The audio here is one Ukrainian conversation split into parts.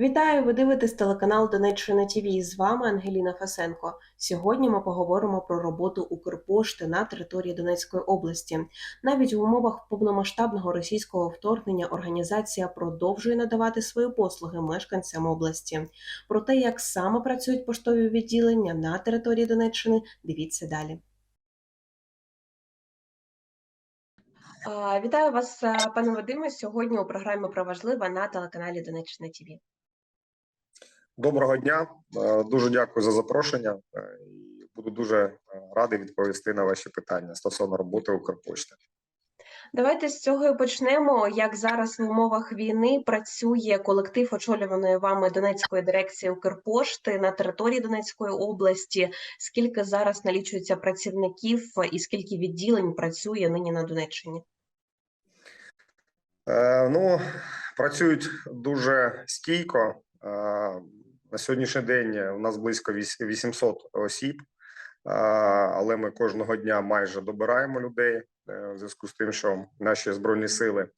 Вітаю! Ви дивитесь телеканал Донеччина ТВ. З вами Ангеліна Фасенко. Сьогодні ми поговоримо про роботу Укрпошти на території Донецької області. Навіть в умовах повномасштабного російського вторгнення організація продовжує надавати свої послуги мешканцям області. Про те, як саме працюють поштові відділення на території Донеччини, дивіться далі. Вітаю вас, е, пане Вадиме. Сьогодні у програмі про важливе на телеканалі Донеччина ТВ. Доброго дня, Е, дуже дякую за запрошення. Е, Буду дуже е, радий відповісти на ваші питання стосовно роботи Укрпошти. Давайте з цього і почнемо. Як зараз в умовах війни працює колектив очолюваної вами Донецької дирекції Укрпошти на території Донецької області? Скільки зараз налічується працівників і скільки відділень працює нині на Донеччині? Е, Ну, працюють дуже стійко. На сьогоднішній день у нас близько віс- 800 осіб, але ми кожного дня майже добираємо людей е, в зв'язку з тим, що наші збройні сили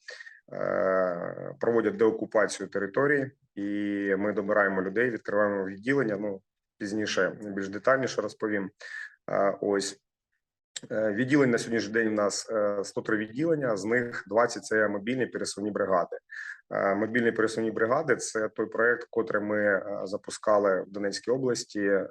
е, проводять деокупацію території, і ми добираємо людей, відкриваємо відділення. Ну пізніше більш детальніше розповім. Ось Відділень на сьогоднішній день у нас е, 103 відділення, з них 20 – це мобільні пересувні бригади. Е, Мобільні пересувні бригади це той проект, котрий ми е, запускали в Донецькій області е,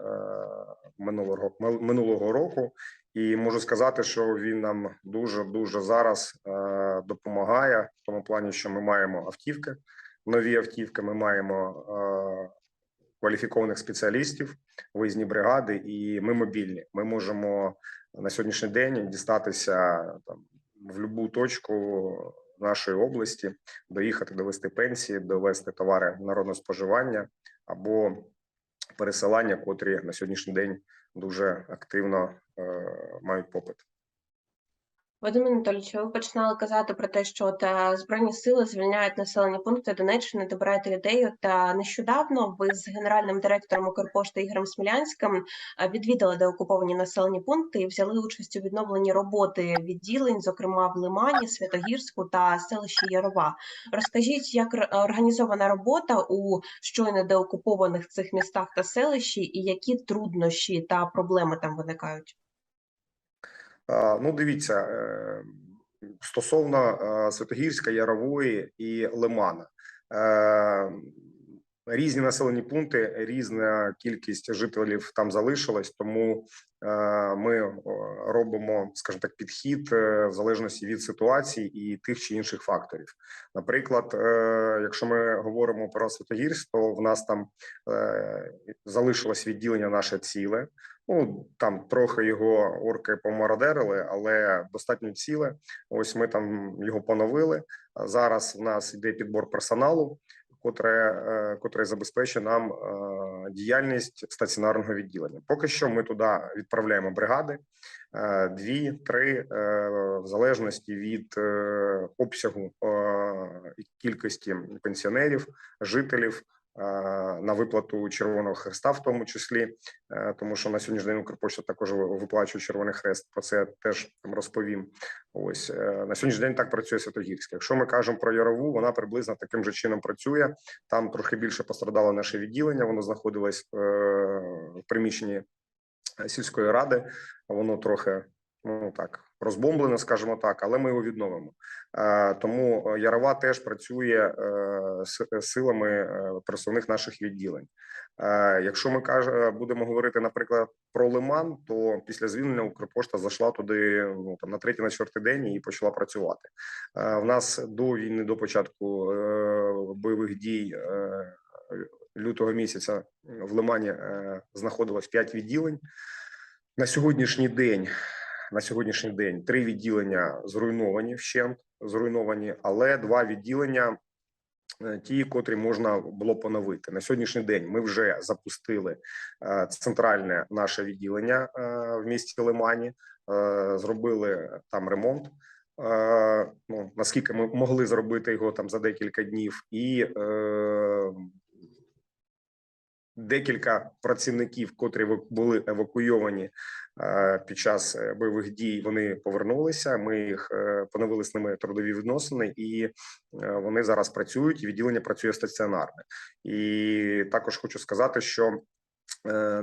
минулого минулого року. І можу сказати, що він нам дуже дуже зараз е, допомагає в тому плані, що ми маємо автівки, нові автівки. Ми маємо е, кваліфікованих спеціалістів, виїзні бригади, і ми мобільні. Ми можемо на сьогоднішній день дістатися там в будь-яку точку нашої області, доїхати, довести пенсії, довести товари народного споживання або пересилання, котрі на сьогоднішній день дуже активно е, мають попит. Вадим Анатолійович, ви починали казати про те, що от, е, збройні сили звільняють населені пункти Донеччини, добирають людей. От е, нещодавно ви з генеральним директором Укрпошти Ігорем Смілянським е, відвідали деокуповані населені пункти і взяли участь у відновленні роботи відділень, зокрема в Лимані, Святогірську та селищі Ярова. Розкажіть, як організована робота у щойно деокупованих цих містах та селищі, і які труднощі та проблеми там виникають? Ну, дивіться, е, стосовно е, Святогірська, Ярової і Лимана. Е, Різні населені пункти, різна кількість жителів там залишилась, тому ми робимо, скажімо так, підхід е, в залежності від ситуації і тих чи інших факторів. Наприклад, е, якщо ми говоримо про Святогірськ, то в нас там е, залишилось відділення наше ціле. Ну там трохи його орки помародерили, але достатньо ціле. Ось ми там його поновили. Зараз в нас йде підбор персоналу, котре, котре котрий забезпечує нам е, діяльність стаціонарного відділення. Поки що ми туди відправляємо бригади е, дві, три, е, в залежності від е, обсягу е, і кількості пенсіонерів, жителів. Е, На виплату Червоного Хреста, в тому числі, Е, тому що на сьогоднішній день Укрпошта також виплачує Червоний Хрест. Про це теж розповім. Ось е, на сьогоднішній день так працює Святогірська. Якщо ми кажемо про Ярову, вона приблизно таким же чином працює. Там трохи більше пострадало наше відділення. Воно знаходилось в приміщенні сільської ради. Воно трохи ну так розбомблено, скажімо так, але ми його відновимо. Е, Тому е, Ярова теж працює е, силами пересувних наших відділень. Якщо ми будемо говорити, наприклад, про Лиман, то після звільнення Укрпошта зайшла туди ну там на третій, на четвертий день і почала працювати. В нас до війни, до початку бойових дій лютого місяця в Лимані знаходилось 5 відділень. На сьогоднішній день на сьогоднішній день три відділення зруйновані вщент, зруйновані, але два відділення е, ті, котрі можна було поновити. На сьогоднішній день ми вже запустили е, центральне наше відділення е, в місті Лимані, зробили там ремонт. Ну наскільки ми могли зробити його там за декілька днів, і декілька працівників, котрі були евакуйовані е, під час е, бойових дій. Вони повернулися. Ми їх е, поновили з ними трудові відносини, і вони зараз працюють. Відділення працює стаціонарне. І також хочу сказати, що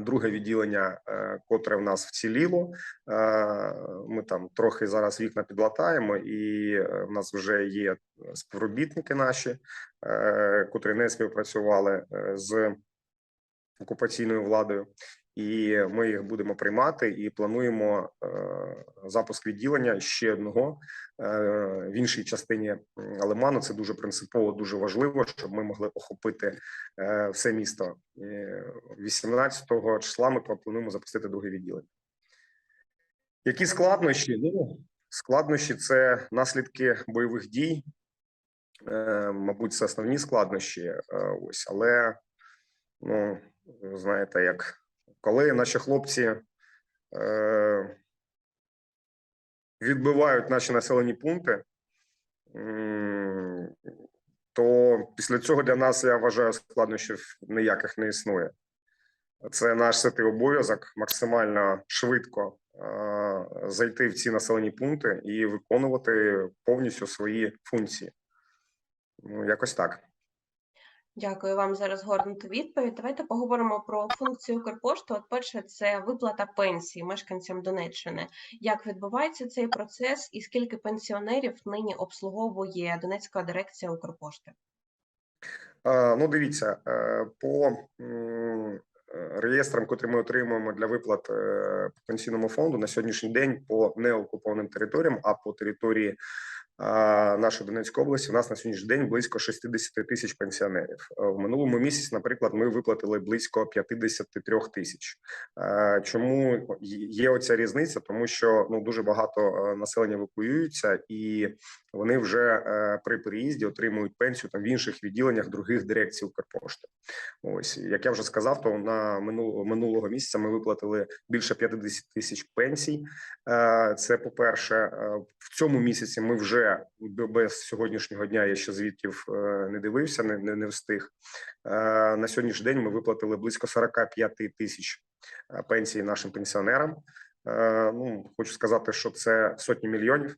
друге відділення, котре в нас вціліло, ми там трохи зараз вікна підлатаємо, і в нас вже є співробітники наші, котрі не співпрацювали з окупаційною владою. І ми їх будемо приймати і плануємо е, запуск відділення ще одного е, в іншій частині Лиману. Це дуже принципово, дуже важливо, щоб ми могли охопити е, все місто. Е, 18 числа ми плануємо запустити друге відділення. Які складнощі? Ну складнощі це наслідки бойових дій. Е, мабуть, це основні складнощі. е, Ось, але ну знаєте, як коли наші хлопці е, відбивають наші населені пункти, то після цього для нас я вважаю складнощів ніяких не існує. Це наш святий обов'язок максимально швидко е, зайти в ці населені пункти і виконувати повністю свої функції. Ну, якось так. Дякую вам за розгорнуту відповідь. Давайте поговоримо про функцію Укрпошти. От перше, це виплата пенсії мешканцям Донеччини. Як відбувається цей процес, і скільки пенсіонерів нині обслуговує Донецька дирекція Укрпошти? Ну, дивіться, е, по е, реєстрам, котрі ми отримуємо для виплат е, по пенсійному фонду на сьогоднішній день по неокупованим територіям, а по території нашої Донецької області, у нас на сьогоднішній день близько 60 тисяч пенсіонерів. Е, В минулому місяці, наприклад, ми виплатили близько 53 тисяч. Е, Чому є оця різниця? Тому що ну дуже багато е, населення евакуюються і вони вже при переїзді отримують пенсію там в інших відділеннях других дирекцій Укрпошти. Ось як я вже сказав, то на минулого місяця ми виплатили більше 50 тисяч пенсій. Це по перше, в цьому місяці ми вже б- без сьогоднішнього дня я ще звідків е, не дивився, не, не, не встиг. Е, На сьогоднішній день ми виплатили близько 45 тисяч е, пенсій нашим пенсіонерам. Ну хочу сказати, що це сотні мільйонів.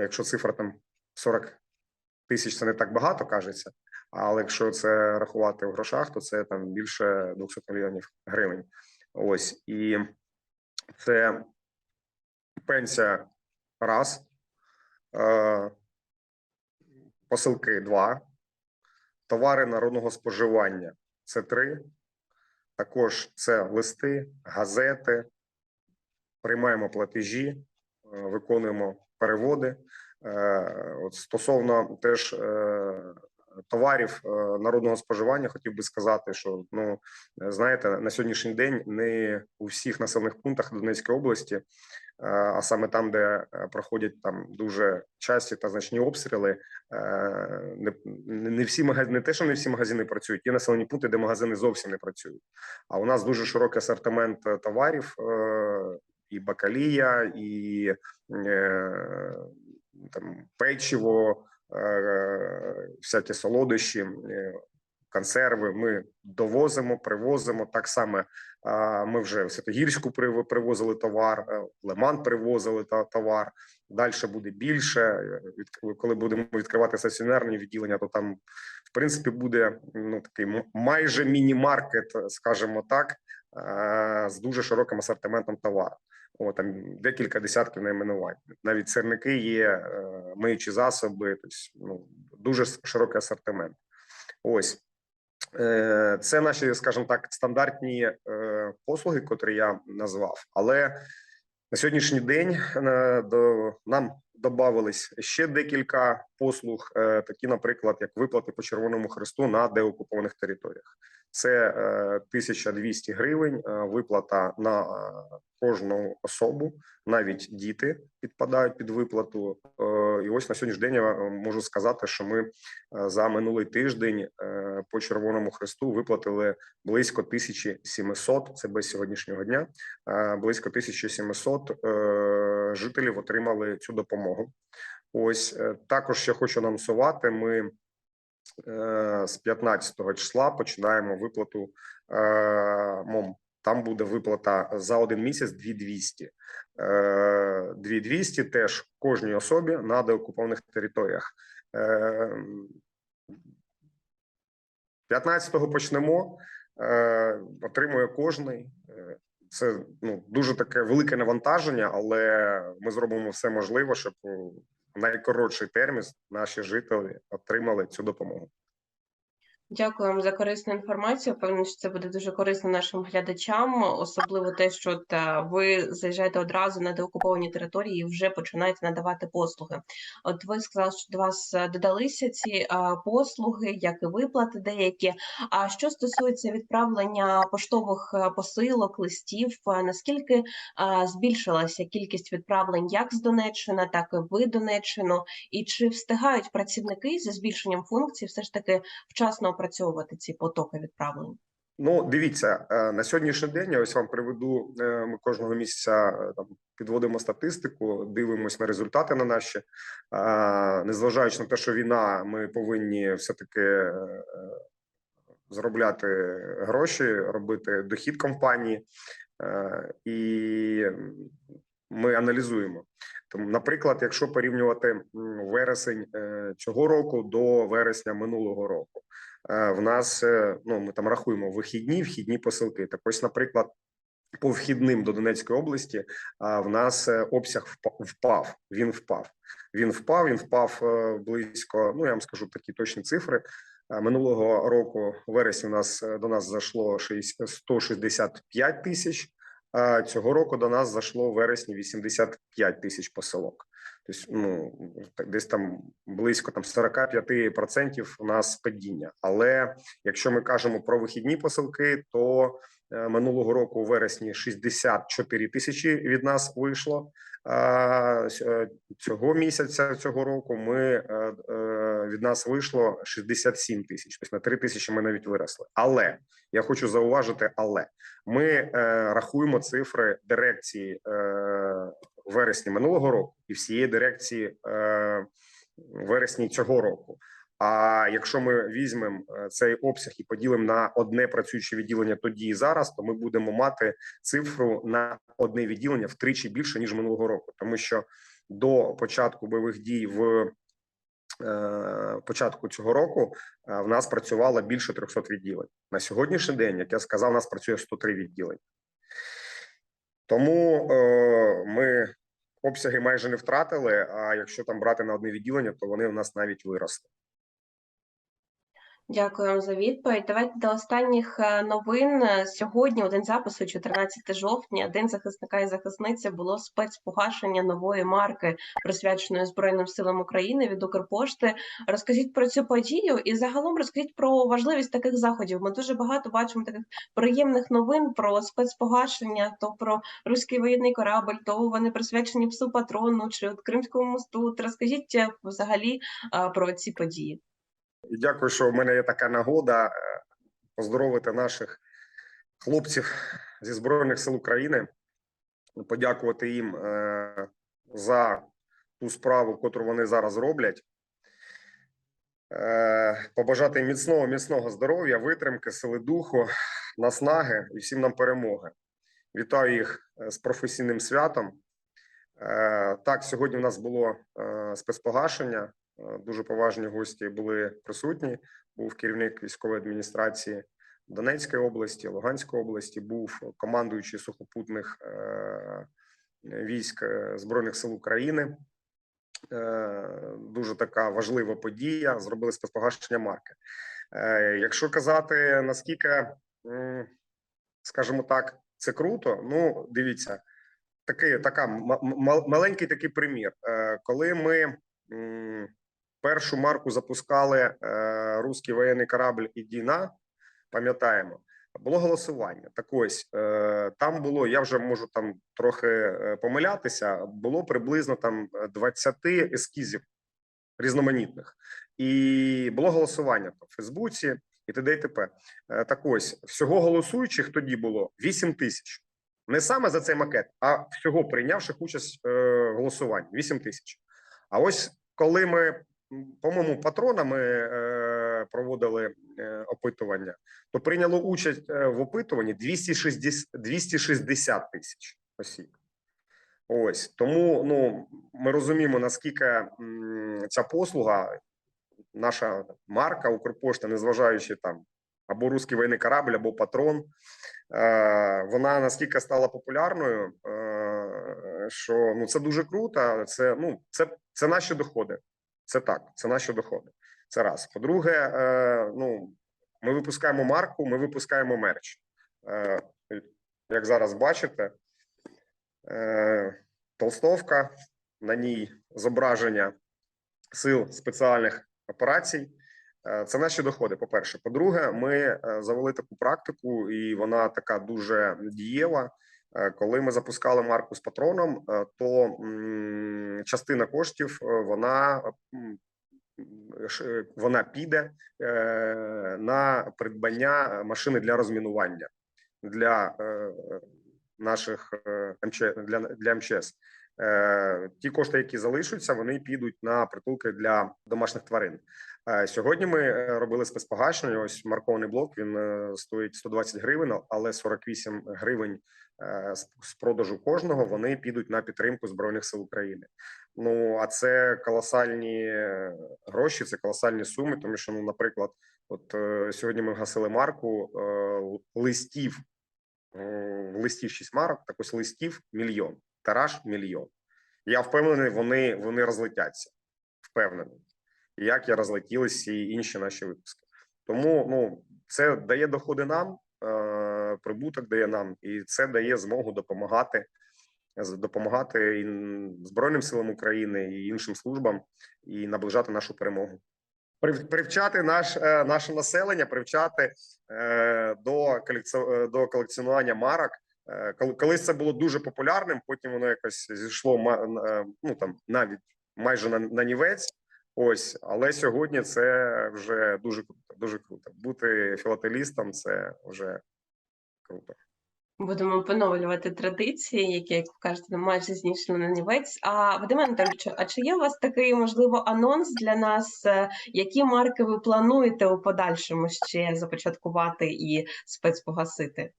Якщо цифра там 40 тисяч, це не так багато кажеться. Але якщо це рахувати в грошах, то це там більше 200 мільйонів гривень. Ось і це пенсія раз, посилки два, товари народного споживання це три. Також це листи, газети, приймаємо платежі, е, виконуємо переводи. Е, От стосовно теж е, товарів е, народного споживання, хотів би сказати, що ну е, знаєте, на сьогоднішній день не у всіх населених пунктах Донецької області, е, а саме там, де проходять там дуже часті та значні обстріли, не, не всі магазини, не те, що не всі магазини працюють. Є населені пункти, де магазини зовсім не працюють. А у нас дуже широкий асортимент товарів. І бакалія, і там печиво, всякі солодощі, е, консерви. Ми довозимо, привозимо. Так само ми вже в Святогірську привозили товар, е, в Лиман привозили товар. Далі буде більше. Е, Коли будемо відкривати стаціонарні відділення, то там в принципі буде ну такий майже міні-маркет, скажімо так, е, з дуже широким асортиментом товару. О, там декілька десятків найменувань. Навіть сирники є, е, миючі засоби, тобто, ну, дуже широкий асортимент. Ось Е, це наші, скажімо так, стандартні е, послуги, котрі я назвав. Але на сьогоднішній день е, нам додавались ще декілька послуг, такі, наприклад, як виплати по Червоному Хресту на деокупованих територіях. Це е, 1200 гривень, е, виплата на е, кожну особу, навіть діти підпадають під виплату. Е, І ось на сьогоднішній день я е, можу сказати, що ми е, за минулий тиждень е, по Червоному Хресту виплатили близько 1700, Це без сьогоднішнього дня. е, Близько 1700 е, жителів отримали цю допомогу. Ось е, також ще хочу анонсувати. Ми е, з 15 числа починаємо виплату е, МОМ. Там буде виплата за один місяць 2200. Е, 2200 теж кожній особі на деокупованих територіях. Е, 15-го почнемо. Е, отримує кожний. Е, Це ну дуже таке велике навантаження, але ми зробимо все можливе, щоб найкоротший термін наші жителі отримали цю допомогу. Дякую вам за корисну інформацію. Певно, що це буде дуже корисно нашим глядачам, особливо те, що ви заїжджаєте одразу на деокуповані території і вже починаєте надавати послуги. От ви сказали, що до вас е, додалися ці е, послуги, як і виплати деякі. А що стосується відправлення поштових е, посилок, листів, наскільки збільшилася кількість відправлень як з Донеччини, так і в Донеччину, і чи встигають працівники зі збільшенням функцій все ж таки вчасно опрацьовувати ці потоки відправлень? Ну, дивіться е, на сьогоднішній день. Я ось вам приведу. е, Ми кожного місяця е, там підводимо статистику, дивимося на результати на наші. Незважаючи на те, що війна, ми повинні все таки заробляти гроші, робити дохід компанії, і ми аналізуємо. Тому, наприклад, якщо порівнювати вересень цього року до вересня минулого року, в нас е, ну ми там рахуємо вихідні, вхідні посилки. Так ось, наприклад, по вхідним до Донецької області а в нас обсяг впа- впав. Він впав. Він впав. Він впав близько. Ну я вам скажу такі точні цифри. Минулого року вересні у нас до нас зайшло 60 165 тисяч. А цього року до нас зайшло в вересні 85 тисяч посилок. Тобто, ну десь там близько там 45% у нас падіння. Але якщо ми кажемо про вихідні посилки, то е, минулого року у вересні 64 тисячі від нас вийшло. Е, цього місяця цього року ми е, від нас вийшло 67 тисяч. Тобто на 3 тисячі ми навіть виросли. Але я хочу зауважити, але ми рахуємо цифри дирекції вересні минулого року і всієї дирекції е, вересні цього року. А якщо ми візьмемо е, цей обсяг і поділимо на одне працююче відділення тоді і зараз, то ми будемо мати цифру на одне відділення втричі більше ніж минулого року, тому що до початку бойових дій в е, початку цього року е, в нас працювало більше 300 відділень. На сьогоднішній день, як я сказав, у нас працює 103 відділення. Тому е, ми обсяги майже не втратили. А якщо там брати на одне відділення, то вони в нас навіть виросли. Дякую вам за відповідь. Давайте до останніх е, новин. Е, Сьогодні, один запису, 14 жовтня, День захисника і захисниці було спецпогашення нової марки, присвяченої Збройним силам України від Укрпошти. Розкажіть про цю подію і загалом розкажіть про важливість таких заходів. Ми дуже багато бачимо таких приємних новин про спецпогашення, то про руський воєнний корабль, то вони присвячені псу патрону чи от Кримському мосту. Розкажіть е, взагалі про ці події. І дякую, що в мене є така нагода е, поздоровити наших хлопців зі збройних сил України, подякувати їм е, за ту справу, яку вони зараз роблять. Е, Побажати міцного, міцного здоров'я, витримки, сили духу, наснаги і всім нам перемоги. Вітаю їх з професійним святом. Так, сьогодні в нас було спецпогашення. Е, Дуже поважні гості були присутні. Був керівник військової адміністрації Донецької області, Луганської області, був командуючий сухопутних е, військ е, Збройних сил України. Дуже така важлива подія. Зробили спецпогашення марки. Якщо казати наскільки, скажімо так, це круто. Ну, дивіться, такий така маленький такий примір. Коли ми першу марку запускали е, руський воєнний корабль і Діна, пам'ятаємо, було голосування. Так ось е, там було. Я вже можу там трохи е, помилятися. Було приблизно там е, 20 ескізів різноманітних, і було голосування там в Фейсбуці і т.д. і т.п. Е, Так ось всього голосуючих тоді було 8 тисяч. Не саме за цей макет, а всього прийнявших участь е, в голосуванні 8 тисяч. А ось коли ми, по-моєму, патронами е, проводили е, опитування, то прийняло участь е, в опитуванні 260, 260 тисяч осіб. Ось тому ну ми розуміємо наскільки ця послуга, наша марка Укрпошта, незважаючи там або русський воєнний корабль, або патрон, вона наскільки стала популярною, що ну це дуже круто. Це ну це, це наші доходи. Це так, це наші доходи. Це раз. По-друге, е, ну ми випускаємо марку, ми випускаємо мерч. Е, як зараз бачите, е, толстовка, на ній зображення сил спеціальних операцій. Це наші доходи. По перше, по-друге, ми завели таку практику, і вона така дуже дієва. Е, Коли ми запускали марку з патроном, е, то частина коштів е, вона вона піде на придбання машини для розмінування для наших для, для МЧС. Ті кошти, які залишаться, вони підуть на притулки для домашніх тварин. Сьогодні ми робили спецпогашення. Ось маркований блок. Він стоїть 120 гривень, але 48 гривень з- з продажу кожного вони підуть на підтримку збройних сил України. Ну а це колосальні е, гроші, це колосальні суми. Тому що, ну, наприклад, от е, сьогодні ми гасили марку е, листів. е, В листі 6 марок, так ось листів мільйон, тираж мільйон. Я впевнений, вони, вони розлетяться. Впевнений. Як і розлетілися і інші наші випуски. Тому ну, це дає доходи нам, е, прибуток дає нам, і це дає змогу допомагати допомагати і Збройним силам України і іншим службам і наближати нашу перемогу. Привчати наш, е, наше населення, привчати е, до, е, до колекціонування марок. Е, коли- Колись це було дуже популярним, потім воно якось зійшло ну там навіть майже на, на нівець. Ось, але сьогодні це вже дуже круто. Дуже круто. Бути філателістом це вже круто. Будемо поновлювати традиції, які, як ви кажете, майже знішли на нівець. А Вадим Анатолійович, а чи є у вас такий можливо анонс для нас? е, Які марки ви плануєте у подальшому ще започаткувати і спецпогасити?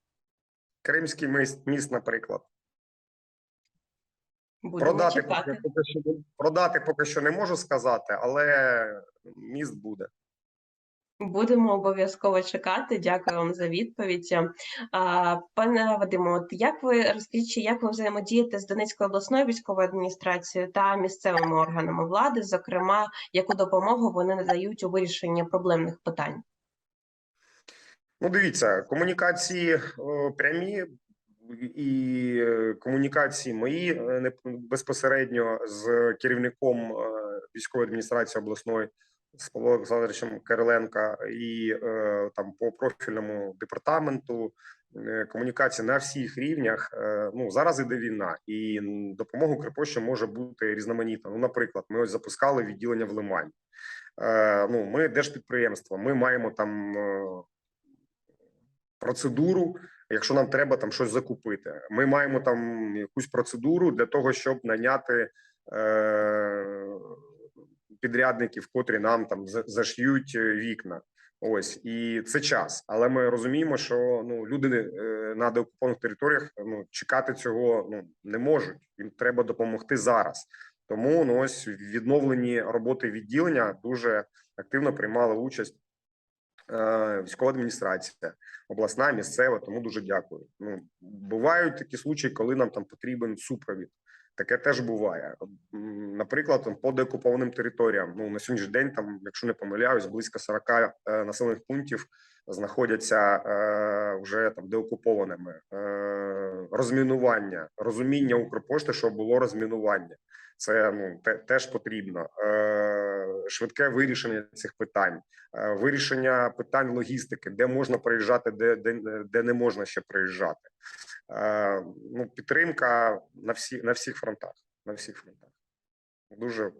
Кримський міст, міст наприклад. Будемо Продати чекати. поки, поки що продати поки що не можу сказати, але міст буде. Будемо обов'язково чекати. Дякую вам за відповідь. Пане Вадимо, от як ви розкажіть, як ви взаємодієте з Донецькою обласною військовою адміністрацією та місцевими органами влади, зокрема, яку допомогу вони надають у вирішенні проблемних питань? Ну, дивіться, комунікації о, прямі і е, комунікації мої е, не безпосередньо з керівником е, військової адміністрації обласної з Павлом Олександровичем Кириленка і е, там по профільному департаменту. е, Комунікація на всіх рівнях. Е, Ну зараз іде війна, і допомога Укрпошті може бути різноманітна. Ну, наприклад, ми ось запускали відділення в Лимані. Ну, ми держпідприємство, ми маємо там процедуру, якщо нам треба там щось закупити. Ми маємо там якусь процедуру для того, щоб наняти підрядників, котрі нам там за- зашиють е, вікна. Ось і це час, але ми розуміємо, що ну люди е, на деокупованих територіях ну чекати цього ну не можуть. Їм треба допомогти зараз. Тому ну ось в відновленні роботи відділення дуже активно приймали участь е, військова адміністрація, обласна, місцева. Тому дуже дякую. Ну бувають такі случаї, коли нам там потрібен супровід. Таке теж буває. Наприклад, по деокупованим територіям. Ну на сьогоднішній день, там, якщо не помиляюсь, близько 40 е, населених пунктів знаходяться е, вже там деокупованими. Е, розмінування, розуміння Укрпошти, що було розмінування. Це ну те, теж потрібно. Е, швидке вирішення цих питань, е, вирішення питань логістики, де можна приїжджати, де, де, де не можна ще приїжджати. Е, ну, підтримка на всі на всіх фронтах. На всіх фронтах. Дуже е,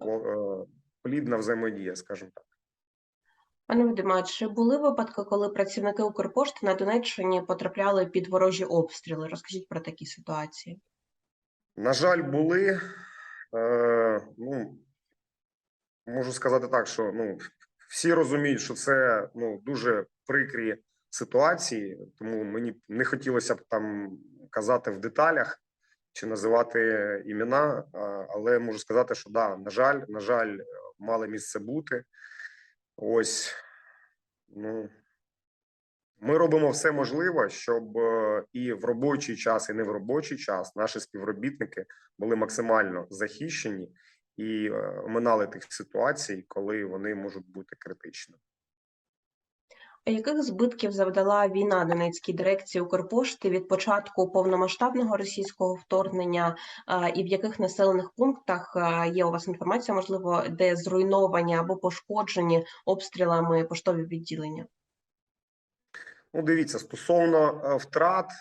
плідна взаємодія, скажімо так. Пане Вадиме, чи були випадки, коли працівники Укрпошти на Донеччині потрапляли під ворожі обстріли? Розкажіть про такі ситуації. На жаль, були. Е, ну, можу сказати так, що ну, всі розуміють, що це ну дуже прикрі ситуації, тому мені не хотілося б там казати в деталях чи називати імена, але можу сказати, що да, на жаль, на жаль, мали місце бути. Ось ну. Ми робимо все можливе, щоб е, і в робочий час, і не в робочий час наші співробітники були максимально захищені і е, оминали тих ситуацій, коли вони можуть бути критичними. А яких збитків завдала війна Донецькій дирекції Укрпошти від початку повномасштабного російського вторгнення, і в яких населених пунктах є у вас інформація, можливо, де зруйновані або пошкоджені обстрілами поштові відділення? Ну, дивіться, стосовно е, втрат,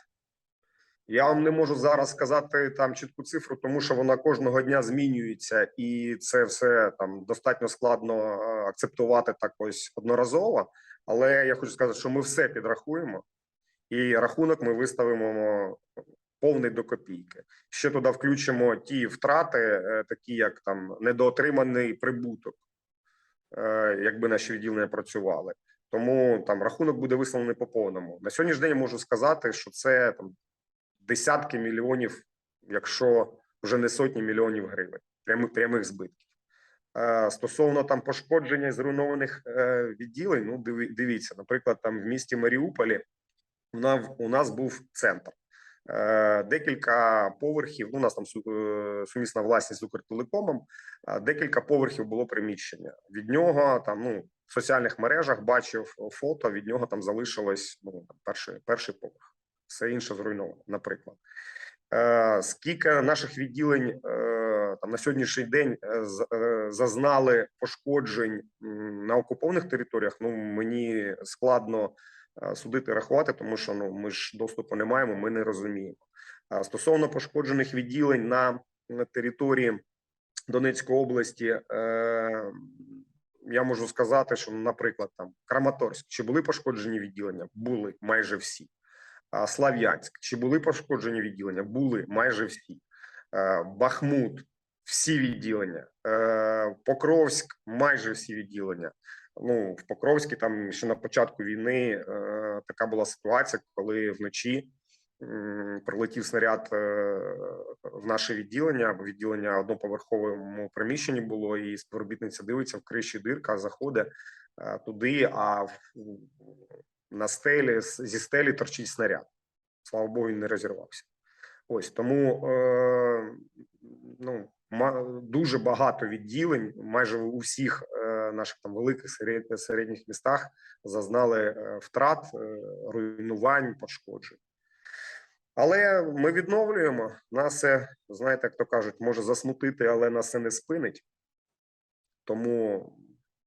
я вам не можу зараз сказати там чітку цифру, тому що вона кожного дня змінюється, і це все там достатньо складно е, акцептувати так ось одноразово. Але я хочу сказати, що ми все підрахуємо, і рахунок ми виставимо повний до копійки. Ще туди включимо ті втрати, е, такі як там недоотриманий прибуток, е, якби наші відділення працювали. Тому там рахунок буде висловлений по повному. На сьогоднішній день можу сказати, що це там десятки мільйонів, якщо вже не сотні мільйонів гривень, прямих прямих збитків. Е, Стосовно там пошкодження і зруйнованих е, відділень, ну диві- дивіться, наприклад, там в місті Маріуполі у нас, був центр. Е, Декілька поверхів. Ну, у нас там сумісна власність з Укртелекомом. Декілька поверхів було приміщення. Від нього там ну в соціальних мережах бачив фото. Від нього там залишилось ну перший перший поверх. Все інше зруйновано, наприклад. Е, Скільки наших відділень е, там на сьогоднішній день е, зазнали пошкоджень на окупованих територіях? Ну мені складно судити рахувати, тому що ну ми ж доступу не маємо, ми не розуміємо. Стосовно пошкоджених відділень на, території Донецької області, я можу сказати, що, наприклад, там Краматорськ, чи були пошкоджені відділення? Були майже всі. Слав'янськ, чи були пошкоджені відділення? Були майже всі. Бахмут, всі відділення. Покровськ, майже всі відділення. Ну, в Покровській там ще на початку війни е, така була ситуація, коли вночі прилетів снаряд е, в наше відділення, або відділення одноповерховому приміщенні було, і співробітниця дивиться в криші дирка, заходить е, туди, а на стелі зі стелі торчить снаряд. Слава Богу, він не розірвався. Ось тому е, ну, дуже багато відділень, майже у всіх е, наших там великих серед- середніх містах зазнали е, втрат, е, руйнувань, пошкоджень. Але ми відновлюємо. Нас знаєте, як то кажуть, може засмутити, але нас це не спинить. Тому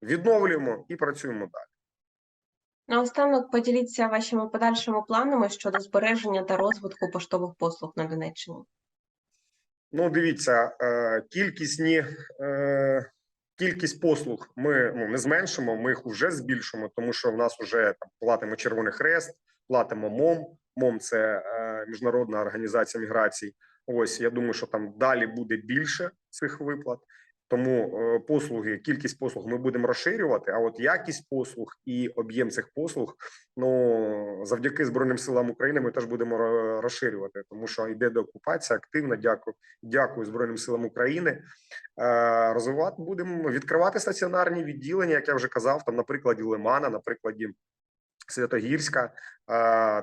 відновлюємо і працюємо далі. Наостанок поділіться вашими подальшими планами щодо збереження та розвитку поштових послуг на Донеччині. Ну, дивіться, е, кількісні е, кількість послуг ми ну, не зменшимо, ми їх вже збільшимо, тому що в нас вже там платимо Червоний Хрест, платимо МОМ. МОМ це е, міжнародна організація міграцій. Ось я думаю, що там далі буде більше цих виплат. Тому е, послуги, кількість послуг ми будемо розширювати. А от якість послуг і об'єм цих послуг, ну завдяки Збройним силам України, ми теж будемо розширювати, тому що йде деокупація активна. Дякую, дякую Збройним силам України. Е, Розвивати будемо відкривати стаціонарні відділення, як я вже казав, там на прикладі Лимана, на прикладі Святогірська.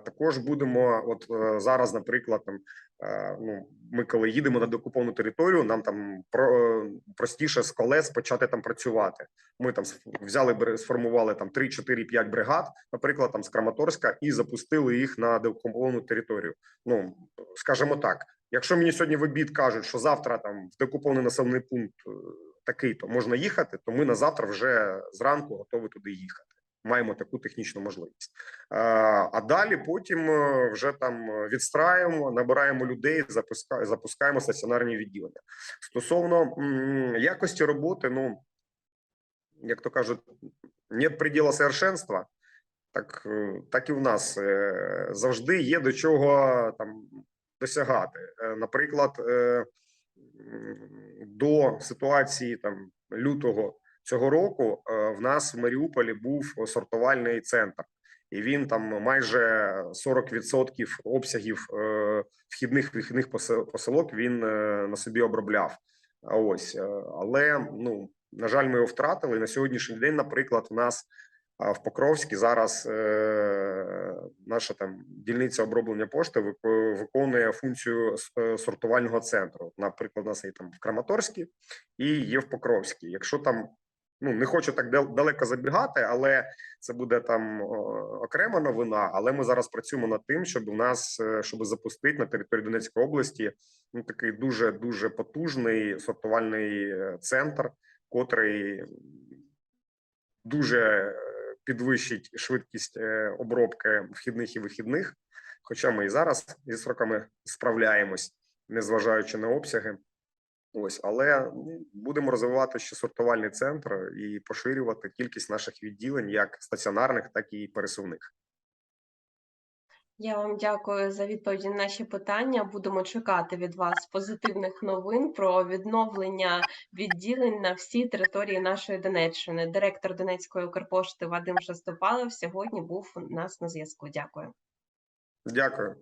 Також будемо, от е, зараз, наприклад, там е, ну ми коли їдемо на деокуповану територію, нам там про е, простіше з колес почати там працювати. Ми там взяли сформували там 3, 4, 5 бригад, наприклад, там з Краматорська, і запустили їх на деокуповану територію. Ну скажімо так, якщо мені сьогодні в обід кажуть, що завтра там в деокупований населений пункт такий, то можна їхати, то ми на завтра вже зранку готові туди їхати. Маємо таку технічну можливість. А далі потім е, вже там е, відстраюємо, набираємо людей, запуска- запускаємо стаціонарні відділення. Стосовно якості роботи, ну як то кажуть, нет предела совершенства. Так, е, так і в нас завжди є до чого там досягати. Наприклад, до ситуації там лютого цього року е, в нас в Маріуполі був сортувальний центр, і він там майже 40% обсягів е, вхідних вихідних посилок він е, на собі обробляв. Ось, але ну на жаль, ми його втратили. На сьогоднішній день, наприклад, у нас в Покровській зараз наша там дільниця оброблення пошти вик- виконує функцію сортувального центру. Наприклад, у нас є там в Краматорській і є в Покровській. Якщо там ну не хочу так дал- далеко забігати, але це буде там окрема новина. Але ми зараз працюємо над тим, щоб у нас е, щоб запустити на території Донецької області ну такий дуже дуже потужний сортувальний е, центр, котрий дуже е, підвищить швидкість обробки вхідних і вихідних. Хоча ми і зараз зі сроками справляємось, незважаючи на обсяги. Ось, але ну, будемо розвивати ще сортувальний центр і поширювати кількість наших відділень, як стаціонарних, так і пересувних. Я вам дякую за відповіді на наші питання. Будемо чекати від вас позитивних новин про відновлення відділень на всій території нашої Донеччини. Директор Донецької Укрпошти Вадим Шестопалов сьогодні був у нас на зв'язку. Дякую. Дякую.